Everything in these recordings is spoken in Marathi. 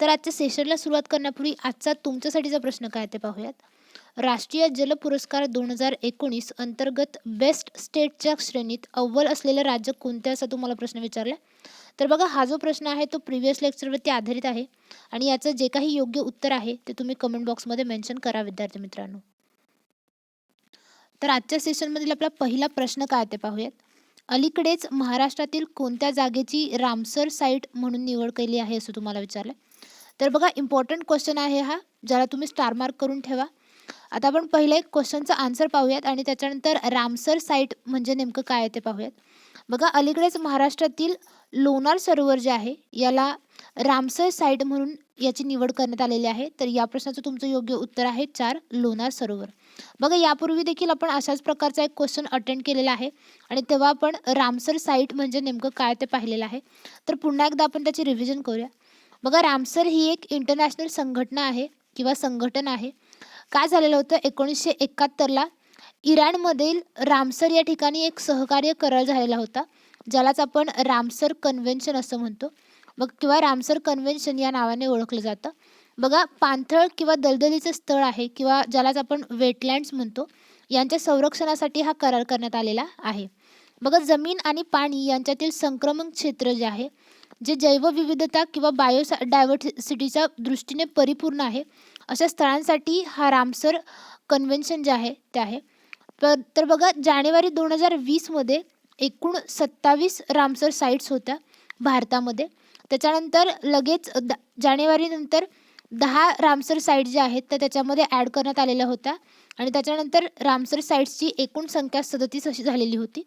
तर आजच्या सेशनला सुरुवात करण्यापूर्वी आजचा तुमच्यासाठीचा प्रश्न काय ते पाहूयात. राष्ट्रीय जल पुरस्कार दोन हजार एकोणीस अंतर्गत बेस्ट स्टेटच्या श्रेणीत अव्वल असलेलं राज्य कोणते असा तुम्हाला प्रश्न विचारला. तर बघा हा जो प्रश्न आहे तो प्रिव्हियस लेक्चरवरती आधारित आहे आणि याचं जे काही योग्य उत्तर आहे ते तुम्ही कमेंट बॉक्समध्ये मेन्शन करा विद्यार्थी मित्रांनो. तर आजच्या सेशनमधील आपला पहिला प्रश्न काय ते पाहूयात. अलीकडेच महाराष्ट्रातील कोणत्या जागेची रामसर साईट म्हणून निवड केली आहे असं तुम्हाला विचारलं. तर बघा इम्पॉर्टंट क्वेश्चन आहे हा ज्याला तुम्ही स्टार मार्क करून ठेवा. आता आपण पहिले एक क्वेश्चनचा आन्सर पाहूयात आणि त्याच्यानंतर रामसर साईट म्हणजे नेमकं काय आहे ते पाहूयात. बघा अलीकडेच महाराष्ट्रातील लोणार सरोवर जे आहे याला रामसर साईट म्हणून याची निवड करण्यात आलेली आहे. तर या प्रश्नाचं तुमचं योग्य उत्तर आहे चार लोणार सरोवर. बघा यापूर्वी देखील आपण अशाच प्रकारचा एक क्वेश्चन अटेंड केलेला आहे आणि तेव्हा आपण रामसर साईट म्हणजे नेमकं काय ते पाहिलेलं आहे. तर पुन्हा एकदा आपण त्याची रिव्हिजन करूया. बघा रामसर ही एक इंटरनॅशनल संघटना आहे किंवा संघटन आहे. काय झालेलं होतं? एकोणीसशे एकाहत्तरला इराणमधील रामसर या ठिकाणी एक सहकार्य करार झालेला होता ज्यालाच आपण रामसर कन्व्हेन्शन असं म्हणतो. मग किंवा रामसर कन्व्हेन्शन या नावाने ओळखलं जातं. बघा पाणथळ किंवा दलदलीचं स्थळ आहे किंवा ज्यालाच आपण वेटलँड्स म्हणतो यांच्या संरक्षणासाठी हा करार करण्यात आलेला आहे. बघा जमीन आणि पाणी यांच्यातील संक्रमण क्षेत्र जे आहे जे जैवविविधता किंवा बायोसा डायव्हर्सिटीच्या दृष्टीने परिपूर्ण आहे अशा स्थळांसाठी हा रामसर कन्व्हेन्शन जे आहे ते आहे. तर तर बघा जानेवारी दोन हजार वीसमध्ये एकूण सत्तावीस रामसर साईट्स होत्या भारतामध्ये. त्याच्यानंतर लगेच द जानेवारीनंतर दहा रामसर साईट ज्या आहेत त्या त्याच्यामध्ये ॲड करण्यात आलेल्या होत्या. आणि त्याच्यानंतर रामसर साईट्सची एकूण संख्या सदतीस अशी झालेली होती.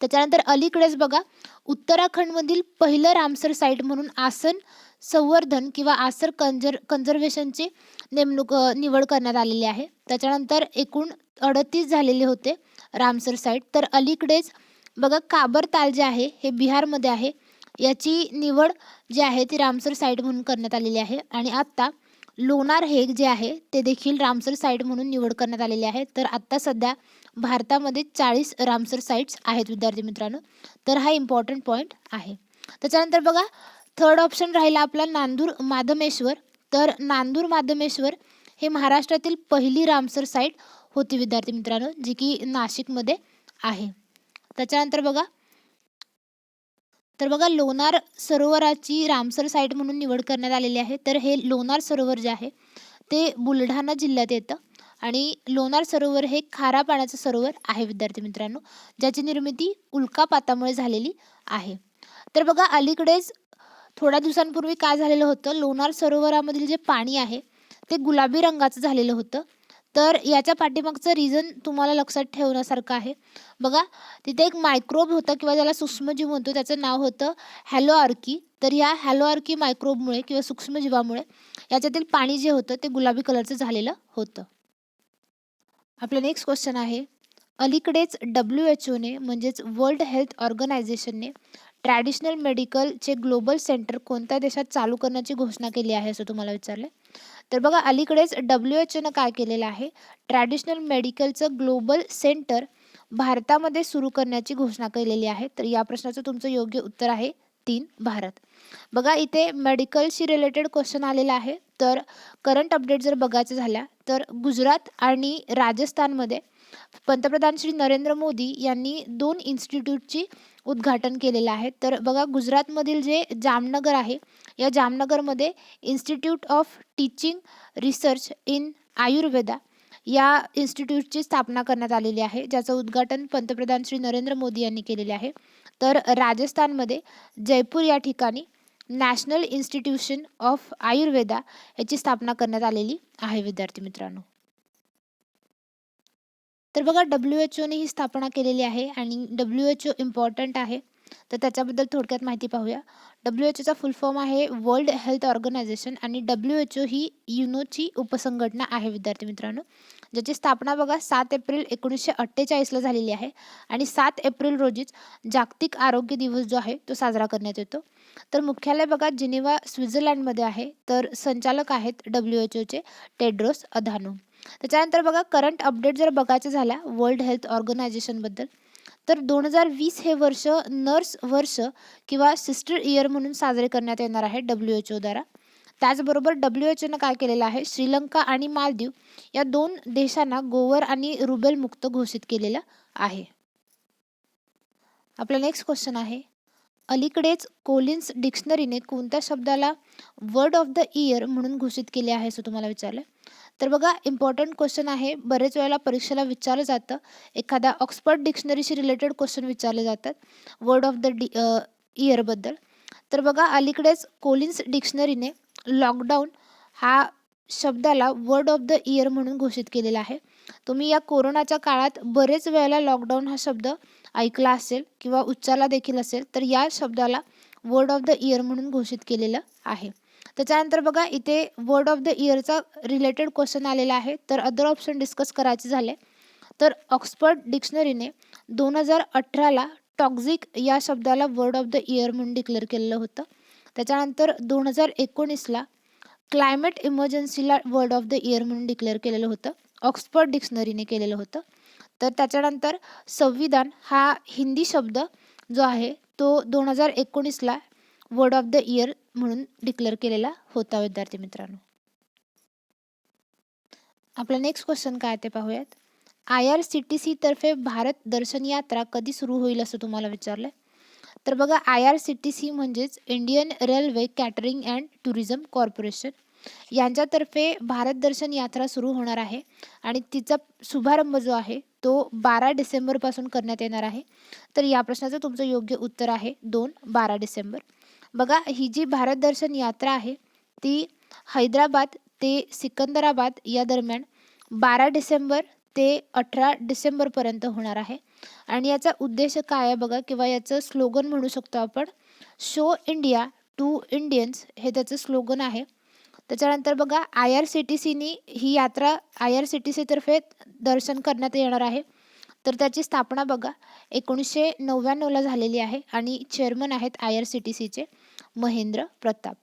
त्याच्यानंतर अलीकडेच बघा उत्तराखंडमधील पहिलं रामसर साईट म्हणून आसन संवर्धन किंवा आसर कंजर कन्झर्वेशनची नेमणूक निवड करण्यात आलेली आहे. त्याच्यानंतर एकूण अडतीस झालेले होते रामसर साईट तर अलीकडेच बघा काबर ताल जे आहे हे बिहारमध्ये आहे. याची निवड जी आहे ती रामसर साईट म्हणून करण्यात आलेली आहे. आणि आत्ता लोणार हेग जे आहे ते देखील रामसर साईट म्हणून निवड करण्यात आलेली आहे. तर आत्ता सध्या भारतामध्ये चाळीस रामसर साईट्स आहेत विद्यार्थी मित्रांनो. तर हा इम्पॉर्टंट पॉईंट आहे. त्याच्यानंतर बघा थर्ड ऑप्शन राहिला आपला नांदूर माधमेश्वर. तर नांदूर माधमेश्वर हे महाराष्ट्रातील पहिली रामसर साईट होती विद्यार्थी मित्रांनो जी की नाशिकमध्ये आहे. त्याच्यानंतर बघा तर बघा लोणार सरोवराची रामसर साईट म्हणून निवड करण्यात आलेली आहे. तर हे लोणार सरोवर जे आहे ते बुलढाणा जिल्ह्यात येतं. आणि लोणार सरोवर हे खारा पाण्याचं सरोवर आहे विद्यार्थी मित्रांनो ज्याची निर्मिती उल्कापातामुळे झालेली आहे. तर बघा अलीकडेच थोड्या दिवसांपूर्वी काय झालेलं होतं? लोणार सरोवरामधील जे पाणी आहे ते गुलाबी रंगाचं झालेलं होतं. तर याच्या पाठीमागचं रिझन तुम्हाला लक्षात ठेवण्यासारखं आहे. बघा तिथे एक मायक्रोब होतं किंवा ज्याला सूक्ष्मजीव म्हणतो त्याचं नाव होतं हॅलो आर्की तर ह्या हॅलो आर्की मायक्रोबमुळे किंवा सूक्ष्मजीवामुळे याच्यातील पाणी जे होतं ते गुलाबी कलरचं झालेलं होतं. आपलं नेक्स्ट क्वेश्चन आहे. अलीकडेच डब्ल्यू एच ओने म्हणजेच वर्ल्ड हेल्थ ऑर्गनायझेशनने ट्रॅडिशनल मेडिकलचे ग्लोबल सेंटर कोणत्या देशात चालू करण्याची घोषणा केली आहे असं तुम्हाला विचारलं तर बघा अलीकडेच डब्ल्यू एच ओनं काय केलेलं आहे? ट्रॅडिशनल मेडिकलचं ग्लोबल सेंटर भारतामध्ये सुरू करण्याची घोषणा केलेली आहे. तर या प्रश्नाचं तुमचं योग्य उत्तर आहे तीन भारत. बघा इथे मेडिकलशी रिलेटेड क्वेश्चन आलेला आहे. तर करंट अपडेट जर बघायचं झाल्या तर गुजरात आणि राजस्थानमध्ये पंतप्रधान श्री नरेंद्र मोदी यांनी दोन इन्स्टिट्यूटची उद्घाटन केलेलं आहे. तर बघा गुजरातमधील जे जामनगर आहे या जामनगरमध्ये institute of teaching research in Ayurveda या इन्स्टिट्यूटची स्थापना करण्यात आलेली आहे ज्याचं उद्घाटन पंतप्रधान श्री नरेंद्र मोदी यांनी केलेले आहे. तर राजस्थानमध्ये जयपूर या ठिकाणी नॅशनल इन्स्टिट्यूशन ऑफ आयुर्वेदा याची स्थापना करण्यात आलेली आहे विद्यार्थी मित्रांनो. तर बघा डब्ल्यू एच ओने ही स्थापना केलेली आहे आणि डब्ल्यू एच ओ इम्पॉर्टंट आहे. तर त्याच्याबद्दल थोडक्यात माहिती पाहूया. डब्ल्यू एच ओचा फुल फॉर्म आहे वर्ल्ड हेल्थ ऑर्गनायझेशन आणि डब्ल्यू एच ओ ही युनोची उपसंघटना आहे विद्यार्थी मित्रांनो. ज्याची स्थापना बघा सात एप्रिल एकोणीसशे अठ्ठेचाळीसला झालेली आहे. आणि सात एप्रिल रोजीच जागतिक आरोग्य दिवस जो आहे तो साजरा करण्यात येतो. तर मुख्यालय बघा जिनिवा स्वित्झर्लंडमध्ये आहे. तर संचालक आहेत डब्ल्यू एच ओचे टेड्रोस अधानो त्याच्यानंतर बघा करंट अपडेट जर बघायचं झाला वर्ल्ड हेल्थ ऑर्गनायझेशनबद्दल तर दोन हजार वीस हे वर्ष नर्स वर्ष किंवा सिस्टर इयर म्हणून साजरे करण्यात येणार आहे डब्ल्यू एच ओद्वारा त्याचबरोबर डब्ल्यू एच ओनं काय केलेलं आहे? श्रीलंका आणि मालदीव या दोन देशांना गोवर आणि रुबेल मुक्त घोषित केलेलं आहे. आपला नेक्स्ट क्वेश्चन आहे. अलीकडेच कोलिन्स डिक्शनरीने कोणत्या शब्दाला वर्ड ऑफ द इयर म्हणून घोषित केले आहे असं तुम्हाला विचारलं? तर बघा इम्पॉर्टंट क्वेश्चन आहे. बरेच वेळेला परीक्षेला विचारलं जातं. एखाद्या ऑक्सफर्ड डिक्शनरीशी रिलेटेड क्वेश्चन विचारले जातात वर्ड ऑफ द डि इयरबद्दल तर बघा अलीकडेच कोलिन्स डिक्शनरीने लॉकडाऊन हा शब्दाला वर्ड ऑफ द इयर म्हणून घोषित केलेला आहे. तुम्ही या कोरोनाच्या काळात बरेच वेळेला लॉकडाऊन हा शब्द ऐकला असेल किंवा उच्चारला देखील असेल तर या शब्दाला वर्ड ऑफ द इयर म्हणून घोषित केलेलं आहे. त्याच्यानंतर बघा इथे वर्ड ऑफ द इयरचा रिलेटेड क्वेश्चन आलेला आहे. तर अदर ऑप्शन डिस्कस करायचे झाले. तर ऑक्सफर्ड डिक्शनरीने दोन हजार अठराला टॉक्झिक या शब्दाला वर्ड ऑफ द इयर म्हणून डिक्लेअर केलेलं होतं. त्याच्यानंतर दोन हजार एकोणीसला क्लायमेट इमर्जन्सीला वर्ड ऑफ द इयर म्हणून डिक्लेअर केलेलं होतं. ऑक्सफर्ड डिक्शनरीने केलेलं होतं. तर त्याच्यानंतर संविधान हा हिंदी शब्द जो आहे तो दोन हजार एकोणीसला वर्ड ऑफ द इयर म्हणून डिक्लेअर केलेला होता विद्यार्थी मित्रांनो. आपला नेक्स्ट क्वेश्चन काय ते पाहूयात. I R C T C तर्फे भारत दर्शन यात्रा कधी सुरू होईल असं तुम्हाला विचारलं तर बघा I R C T C म्हणजेच Indian railway catering and tourism corporation यांच्यातर्फे भारत दर्शन यात्रा सुरू होणार आहे आणि तिचा शुभारंभ जो आहे तो बारा डिसेंबरपासून करण्यात येणार आहे. तर या प्रश्नाचं तुमचं योग्य उत्तर आहे दोन बारा डिसेंबर. बघा ही जी भारत दर्शन यात्रा आहे ती हैदराबाद ते सिकंदराबाद या दरम्यान बारा डिसेंबर ते अठरा डिसेंबरपर्यंत होणार आहे. आणि याचा उद्देश काय आहे बघा किंवा याचं स्लोगन म्हणू शकतो आपण शो इंडिया टू इंडियन्स हे त्याचं स्लोगन आहे. त्याच्यानंतर बघा आय आर सी टी सीनी ही यात्रा आय आर सी टी सीतर्फे दर्शन करण्यात येणार आहे. तर त्याची स्थापना बघा एकोणीसशे नव्याण्णवला झालेली आहे आणि चेअरमन आहेत आय आर सी टी सीचे महेंद्र प्रताप.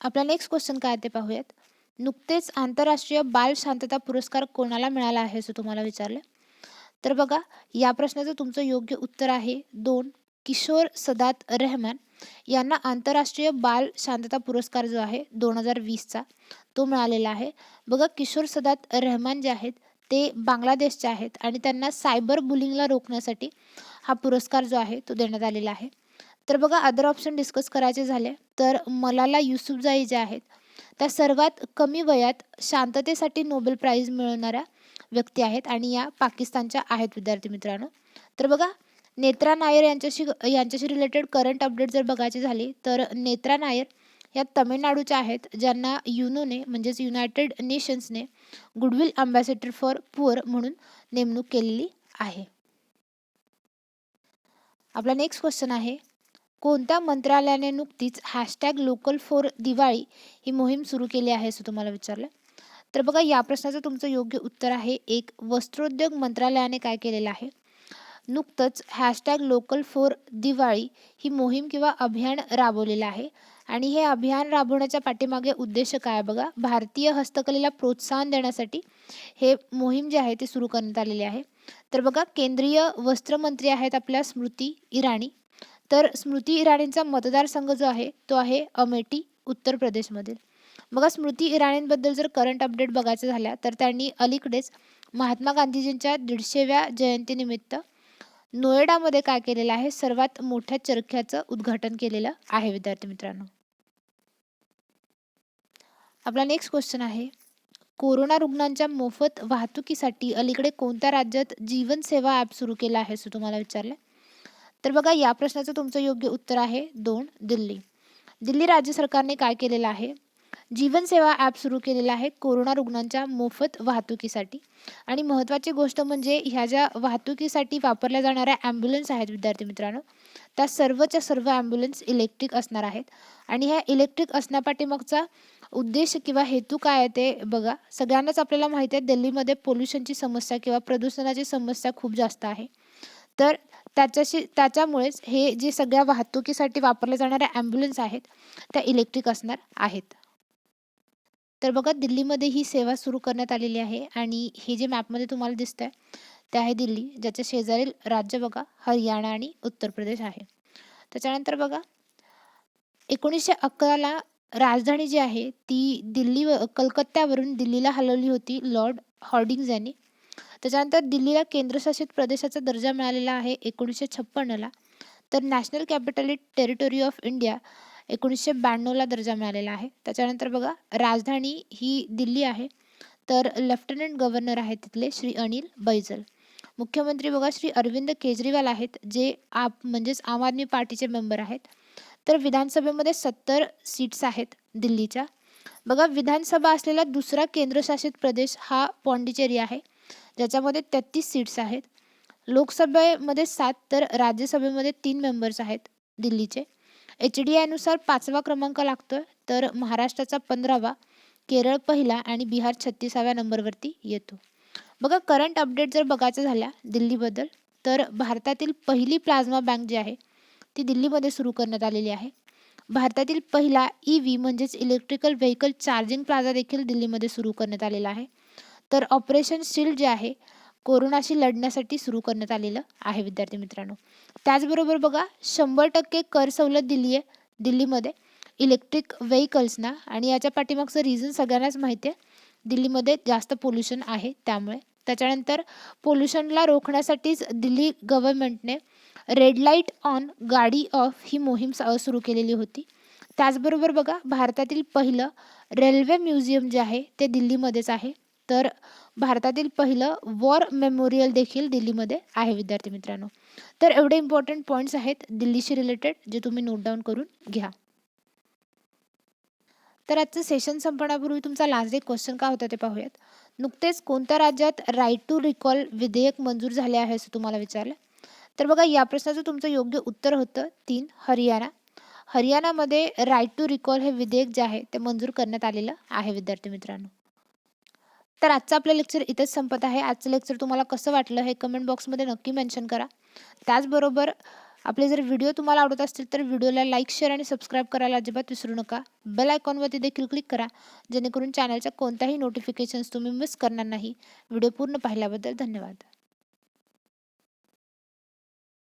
आपला नेक्स्ट क्वेश्चन काय ते पाहूयात. नुकतेच आंतरराष्ट्रीय बाल शांतता पुरस्कार कोणाला मिळाला आहे असं तुम्हाला विचारलं? तर बघा या प्रश्नाचं तुमचं योग्य उत्तर आहे दोन किशोर सदात रहमान यांना आंतरराष्ट्रीय बाल शांतता पुरस्कार जो आहे दोन हजार वीसचा तो मिळालेला आहे. बघा किशोर सदात रहमान जे आहेत ते बांगलादेशचे आहेत आणि त्यांना सायबर बुलिंगला रोखण्यासाठी हा पुरस्कार जो आहे तो देण्यात आलेला आहे. तर बघा अदर ऑप्शन डिस्कस करायचे झाले तर मलाला युसुफजाई जे आहेत त्या सर्वात कमी वयात शांततेसाठी नोबेल प्राईज मिळवणाऱ्या व्यक्ती आहेत आणि या पाकिस्तानच्या आहेत विद्यार्थी मित्रांनो. तर बघा नेत्रा नायर यांच्याशी यांच्याशी रिलेटेड करंट अपडेट जर बघायची झाली तर नेत्रा नायर या तमिळनाडूच्या आहेत ज्यांना युनोने म्हणजेच युनायटेड नेशन्सने गुडविल अम्बॅसेडर फॉर पुअर म्हणून नेमणूक केलेली आहे. आपला नेक्स्ट क्वेश्चन आहे कोणत्या मंत्रालयाने नुकतीच हॅशटॅग लोकल फॉर दिवाळी ही मोहीम सुरू केली आहे असं तुम्हाला विचारलं? तर बघा या प्रश्नाचं तुमचं योग्य उत्तर आहे. एक वस्त्रोद्योग मंत्रालयाने काय केलेलं आहे? नुकतंच हॅशटॅग लोकल फॉर दिवाळी ही मोहीम किंवा अभियान राबवलेलं आहे. आणि हे अभियान राबवण्याच्या पाठीमागे उद्देश काय बघा? भारतीय हस्तकलेला प्रोत्साहन देण्यासाठी हे मोहीम जे आहे ते सुरू करण्यात आलेले आहे. तर बघा केंद्रीय वस्त्रमंत्री आहेत आपल्या स्मृती इराणी. तर स्मृती इराणींचा मतदारसंघ जो आहे तो आहे अमेठी उत्तर प्रदेशमधील. मग स्मृती इराणींबद्दल जर करंट अपडेट बघायचं झाल्या तर त्यांनी अलीकडेच महात्मा गांधीजींच्या दीडशेव्या जयंतीनिमित्त नोएडामध्ये काय केलेलं आहे? सर्वात मोठ्या चरख्याचं उद्घाटन केलेलं आहे विद्यार्थी मित्रांनो. आपला नेक्स्ट क्वेश्चन आहे कोरोना रुग्णांच्या मोफत वाहतुकीसाठी अलीकडे कोणत्या राज्यात जीवन सेवा ॲप सुरू केला आहे असं तुम्हाला विचारलं? तर बघा या प्रश्नाचं तुमचं योग्य उत्तर आहे दोन दिल्ली. दिल्ली राज्य सरकारने काय केलेलं आहे? जीवनसेवा ॲप सुरू केलेलं आहे कोरोना रुग्णांच्या मोफत वाहतुकीसाठी. आणि महत्त्वाची गोष्ट म्हणजे ह्या ज्या वाहतुकीसाठी वापरल्या जाणाऱ्या ॲम्ब्युलन्स आहेत विद्यार्थी मित्रांनो त्या सर्वच्या सर्व ॲम्ब्युलन्स इलेक्ट्रिक असणार आहेत. आणि ह्या इलेक्ट्रिक असण्यापाठीमागचा उद्देश किंवा हेतू काय आहे ते बघा. सगळ्यांनाच आपल्याला माहिती आहे दिल्लीमध्ये पोल्युशनची समस्या किंवा प्रदूषणाची समस्या खूप जास्त आहे. तर त्याच्याशी त्याच्यामुळेच हे जे सगळ्या वाहतुकीसाठी वापरल्या जाणाऱ्या ॲम्ब्युलन्स आहेत त्या इलेक्ट्रिक असणार आहेत. तर बघा दिल्लीमध्ये ही सेवा सुरू करण्यात आलेली आहे आणि हे जे मॅपमध्ये तुम्हाला दिसतं आहे ते आहे दिल्ली ज्याच्या शेजारील राज्य बघा हरियाणा आणि उत्तर प्रदेश आहे. त्याच्यानंतर बघा एकोणीसशे अकराला राजधानी जी आहे ती दिल्ली व कलकत्त्यावरून दिल्लीला हलवली होती लॉर्ड हॉर्डिंग्ज यांनी. त्याच्यानंतर दिल्लीला केंद्रशासित प्रदेशाचा दर्जा मिळालेला आहे एकोणीसशे छप्पन्नला तर national capital territory of India एकोणीसशे ब्याण्णवला दर्जा मिळालेला आहे. त्याच्यानंतर बघा राजधानी ही दिल्ली आहे. तर लेफ्टनंट गव्हर्नर आहेत तिथले श्री अनिल बैजल. मुख्यमंत्री बघा श्री अरविंद केजरीवाल आहेत जे आप म्हणजेच आम आदमी पार्टीचे मेंबर आहेत. तर विधानसभेमध्ये सत्तर सीट्स आहेत दिल्लीच्या. बघा विधानसभा असलेला दुसरा केंद्रशासित प्रदेश हा पॉंडिचेरी आहे. ज्याच्यामध्ये तेहतीस सीट्स आहेत. लोकसभेमध्ये सात तर राज्यसभेमध्ये तीन मेंबर्स आहेत दिल्लीचे. एच डी आयनुसार पाचवा क्रमांक लागतो आहे तर महाराष्ट्राचा पंधरावा केरळ पहिला आणि बिहार छत्तीसाव्या नंबरवरती येतो. बघा करंट अपडेट जर बघायचं झाल्या दिल्लीबद्दल तर भारतातील पहिली प्लाझ्मा बँक जी आहे ती दिल्लीमध्ये सुरू करण्यात आलेली आहे. भारतातील पहिला ई व्ही म्हणजेच इलेक्ट्रिकल व्हेकल चार्जिंग प्लाझा देखील दिल्लीमध्ये सुरू करण्यात आलेला आहे. तर ऑपरेशन शिल्ड जे आहे कोरोनाशी लढण्यासाठी सुरू करण्यात आलेलं आहे विद्यार्थी मित्रांनो. त्याचबरोबर बघा शंभर टक्के कर सवलत दिली आहे दिल्लीमध्ये. इलेक्ट्रिक व्हेकल्सना आणि याच्या पाठीमागचं रिझन सगळ्यांनाच माहिती आहे दिल्लीमध्ये जास्त पोल्युशन आहे त्यामुळे. त्याच्यानंतर पोल्युशनला रोखण्यासाठीच दिल्ली गव्हर्नमेंटने रेड लाइट ऑन गाडी ऑफ ही मोहीम सुरू केलेली होती. त्याचबरोबर बघा भारतातील पहिलं रेल्वे म्युझियम जे आहे ते दिल्लीमध्येच आहे. तर भारतातील पहिलं वॉर मेमोरियल देखील दिल्लीमध्ये आहे विद्यार्थी मित्रांनो. तर एवढे इम्पॉर्टंट पॉईंट्स आहेत दिल्लीशी रिलेटेड जे तुम्ही नोट डाऊन करून घ्या. तर आजचं सेशन संपण्यापूर्वी तुमचा लास्ट एक क्वेश्चन का होता ते पाहूयात. नुकतेच कोणत्या राज्यात राईट टू रिकॉल विधेयक मंजूर झाले आहे असं तुम्हाला विचारलं? तर बघा या प्रश्नाचं तुमचं योग्य उत्तर होतं तीन हरियाणा. हरियाणामध्ये राईट टू रिकॉल हे विधेयक जे आहे ते मंजूर करण्यात आलेलं आहे विद्यार्थी मित्रांनो. तर आजचं आपलं लेक्चर इथंच संपत आहे. आजचं लेक्चर तुम्हाला कसं वाटलं हे कमेंट बॉक्समध्ये नक्की मेन्शन करा. त्याचबरोबर आपले जर व्हिडिओ तुम्हाला आवडत असतील तर व्हिडिओला लाईक शेअर आणि सबस्क्राईब करायला अजिबात विसरू नका. बेल आयकॉनवरती देखील क्लिक करा. जेणेकरून चॅनलच्या कोणत्याही नोटिफिकेशन्स तुम्ही मिस करणार नाही. व्हिडिओ पूर्ण पाहिल्याबद्दल धन्यवाद.